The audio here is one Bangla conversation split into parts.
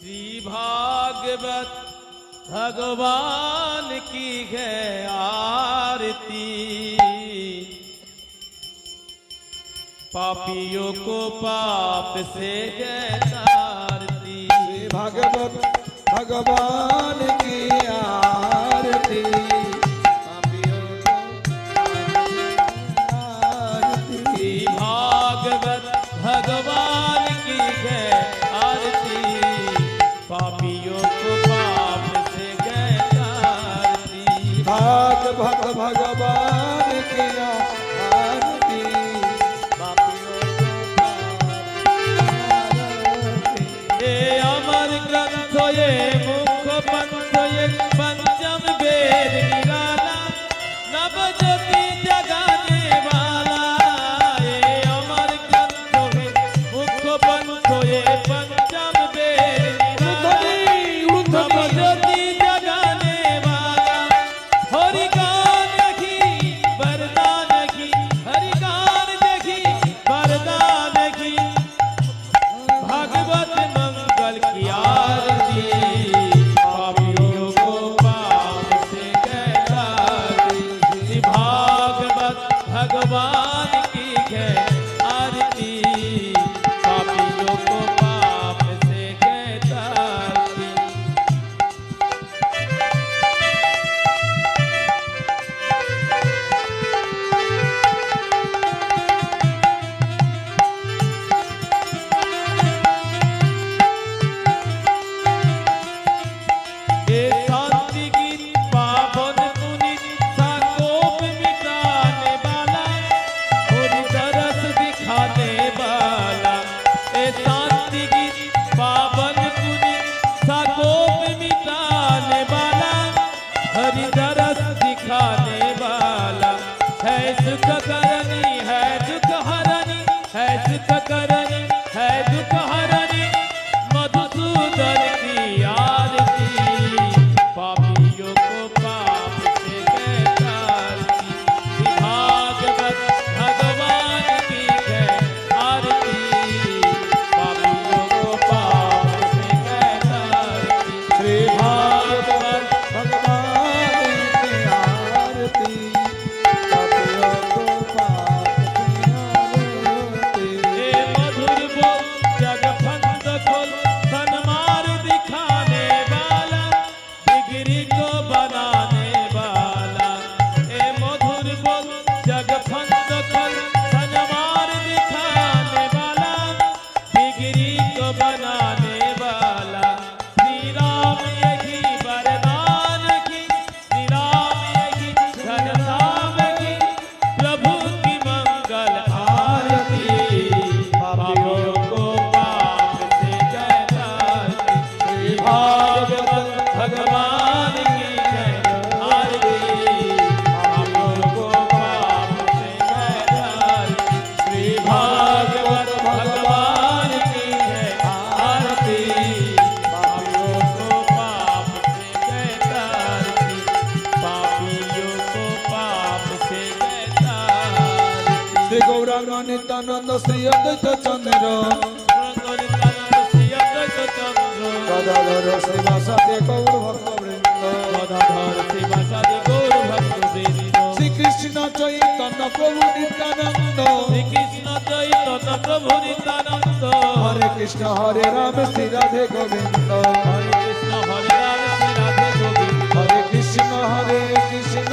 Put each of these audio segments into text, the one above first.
श्री भागवत भगवान की है आरती। पापियों को पाप से है तारती भगवत भागवत भगवान की आरती। भगवान की है। तेरी নন্দ শ্রী অদ্বৈত চন্দ্র গদাধর শ্রীবাসাদে গৌর ভক্তবৃন্দ গদাধর শ্রীবাসাদে গৌর ভক্তবৃন্দ শ্রীকৃষ্ণ চৈতন্য প্রভু নিত্যানন্দ শ্রীকৃষ্ণ চৈতন্য প্রভু নিত্যানন্দ হরে কৃষ্ণ হরে রাম শ্রী রাধে গোবিন্দ হরে কৃষ্ণ হরে রাম শ্রী রাধে গোবিন্দ হরে কৃষ্ণ হরে কৃষ্ণ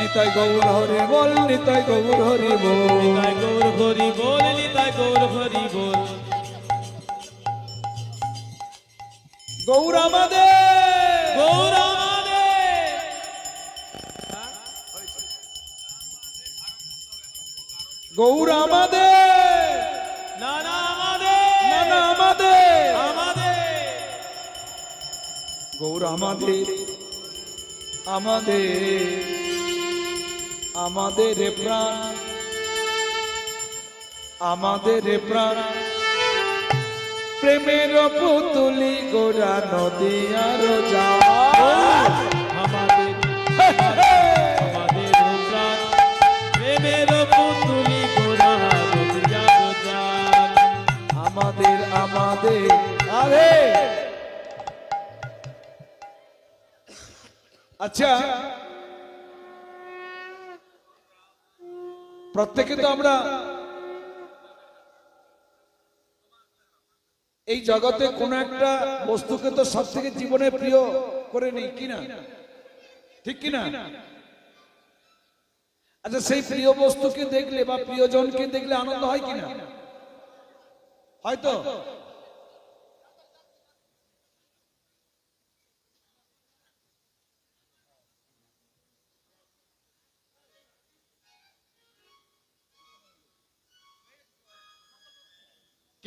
নিতাই গৌর হরি বল নিতাই গৌর হরি বল। নিতাই গৌর হরি বল নিতাই গৌর হরি বল। গৌর আমাদের! গৌর আমাদের! গৌর আমাদের! না না আমাদের! না না আমাদের! আমাদের! গৌর আমাদের আমাদের। আমাদের প্রাণ আমাদের প্রাণ। প্রেমের পুতুলি গোরা নদী আর প্রেমের পুতুলি আমাদের আমাদের আচ্ছা প্রত্যেকে তো আমরা এই জগতে কোন একটা বস্তুকে তো সব থেকে জীবনে প্রিয় করে নেই কিনা ঠিক কিনা আচ্ছা সেই প্রিয় বস্তুকে দেখলে বা প্রিয়জনকে দেখলে আনন্দ হয় কিনা হয়তো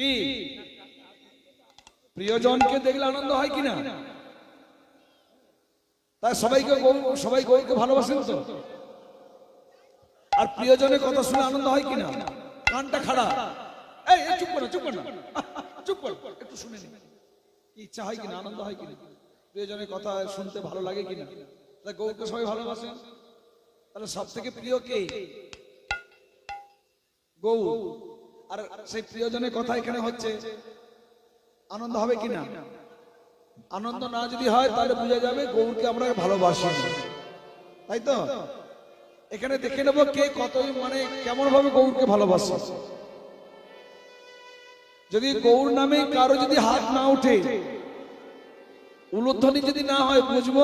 কি? প্রিয়জনকে দেখলে আনন্দ হয় কিনা? তাই সবাইকে গৌ- সবাই গৌরকে ভালোবাসেন তো? আর প্রিয়জনের কথা শুনে আনন্দ হয় কিনা? কানটা খাড়া। এই চুপ চুপ চুপ একটু ইচ্ছা হয় আনন্দ হয় প্রিয়জনের কথা শুনতে ভালো লাগে কিনা? তাই সবাই তাহলে সব থেকে প্রিয় কে? গৌর আর সেই প্রিয়জনের কথা এখানে হচ্ছে, আনন্দ হবে কিনা? আনন্দ না যদি হয়, তাহলে বোঝা যাবে গৌরকে আমরা ভালোবাসি। তাই তো? এখানে দেখে নেব কে কত মানে কেমন ভাবে গৌরকে ভালোবাসে। যদি গৌর নামে কারও যদি হাত না উঠে উলুধ্বনি যদি না হয়, বুঝব,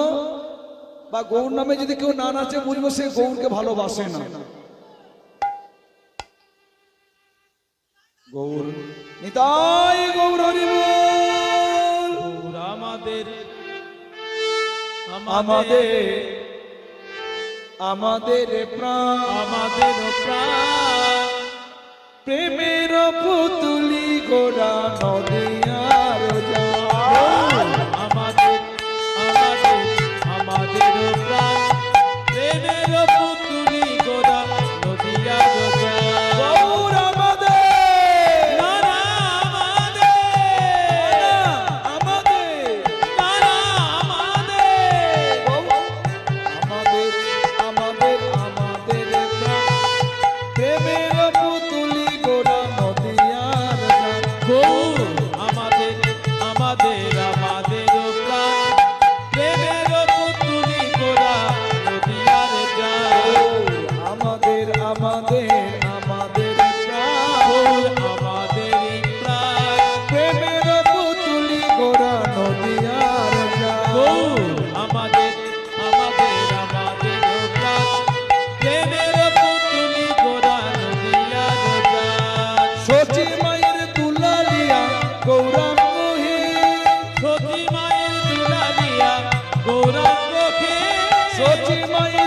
বা গৌর নামে যদি কেউ না নাচে, বুঝব সে গৌরকে ভালোবাসে না। গৌর নিতাই গৌর। গৌর আমাদের আমাদের আমাদের প্রাণ। আমাদের প্রাণ। প্রেমের পুতুলি গোরা নদিয়ার মায়ের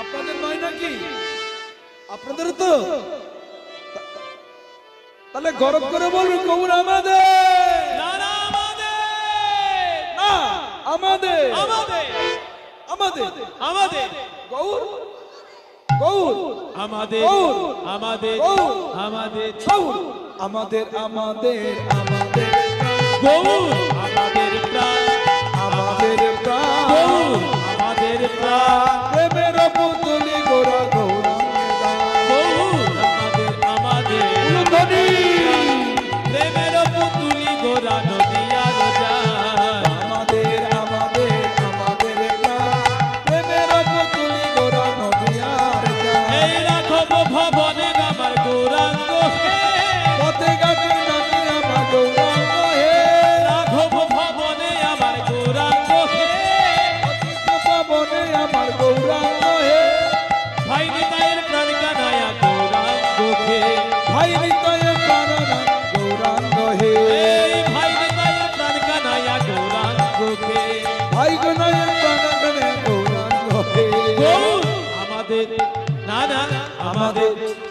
আপনাদের নয় নাকি? আপনাদের তো? তাহলে গরম করে বলবেন কবুর আমাদের। আমাদের। আমাদের। আমাদের। গৌর গৌর আমাদের আমাদের আমাদের। আমাদের আমাদের আমাদের। গৌর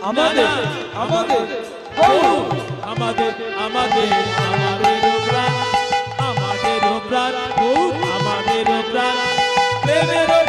আমাদের আমাদের। আমাদের। আমাদের আমাদের প্রাণ আমাদের প্রাণ আমাদের প্রাণ প্রেমের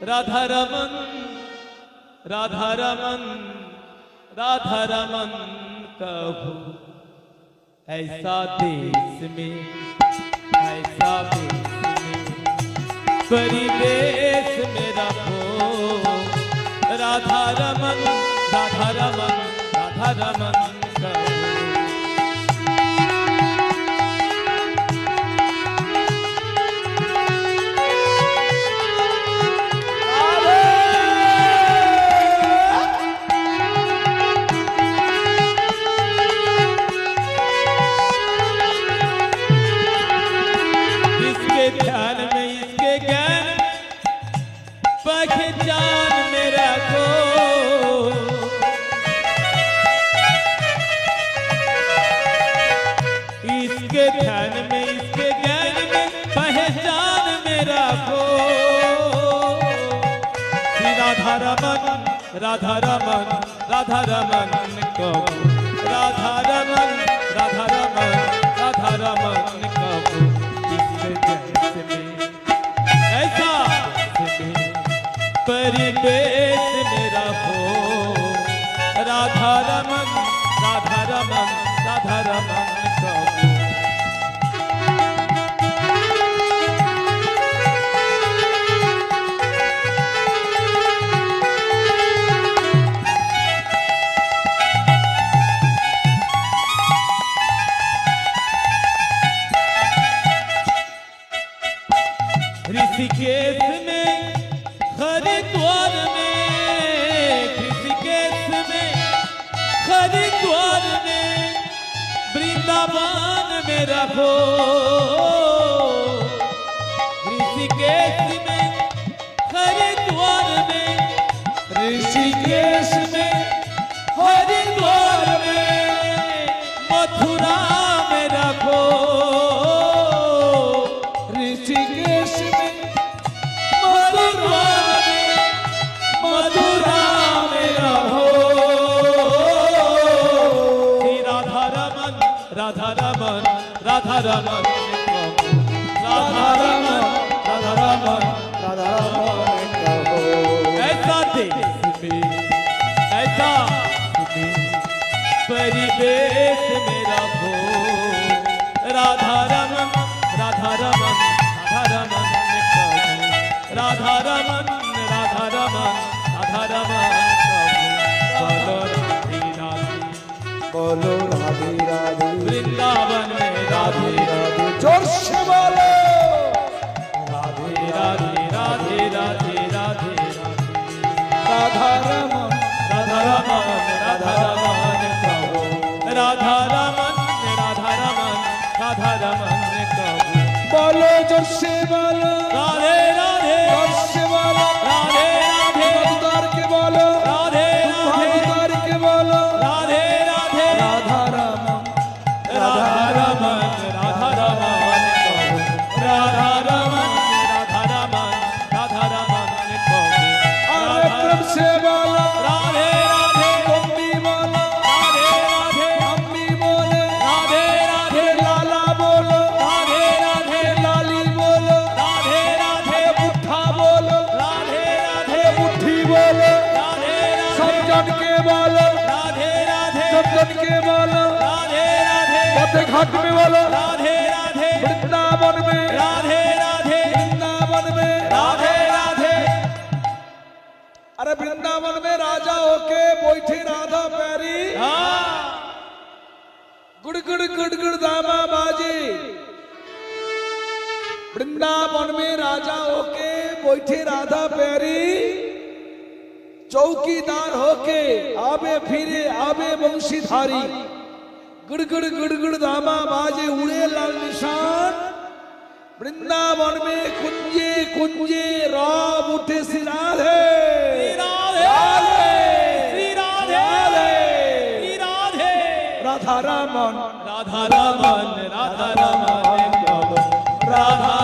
राधा रमन राधा रमन राधा रमन कहो, ऐसा देश में, ऐसा देश में, परिवेश में रखो। राधा रमन राधा रमन राधा रमन कहो। इसके ध्यान में, इसके ज्ञान में, पहचान में रखो। श्री राधा रमन राधा रमन राधा रमन कहो राधा रमन राधा रमन राधा रमन कहो इस जैसे में, ऐसा परिवेश परिवेश में रखो राधा रमन राधा रमन राधा रमन कहो राधा रमन राधा रमन राधा रमन कहो बोलो राधे राधे बोलो राधे राधे वृंदावन में राधे राधे जोर से पथ में बोलो राधे राधे। वृंदावन में। राधे राधे। वृंदावन में। राधे राधे। अरे वृंदावन में राजा होके बैठी राधा पैरी हाँ। गुड़ गुड़ गुड़ गुड़ दामा बाजी। वृंदावन में राजा होके बैठी राधा पैरी चौकीदार होके आवे फिरे आवे वंशीधारी। गुड़ गुड़गुड़ गुड़ गुड़ बाजे उड़े लाल निशान। वृंदावन में कुंजे कुंजे राम उठे श्री राधे। राधे श्री राधे श्री राधे। राधा। रामन। राधा रामन राधा रामन राधा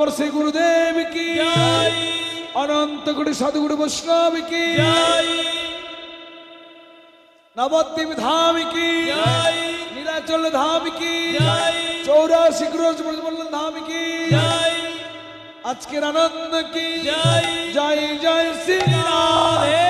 আমার শ্রী গুরুদেব কি? অনন্ত কোটি সদগুরু বৈষ্ণব কি? নবদ্বীপ ধাম কি? নীলাচল ধাম কি? চৌরাশি গ্রোজ ধাম কি? আজকের আনন্দ কি? জয়। জয় শ্রী রাধে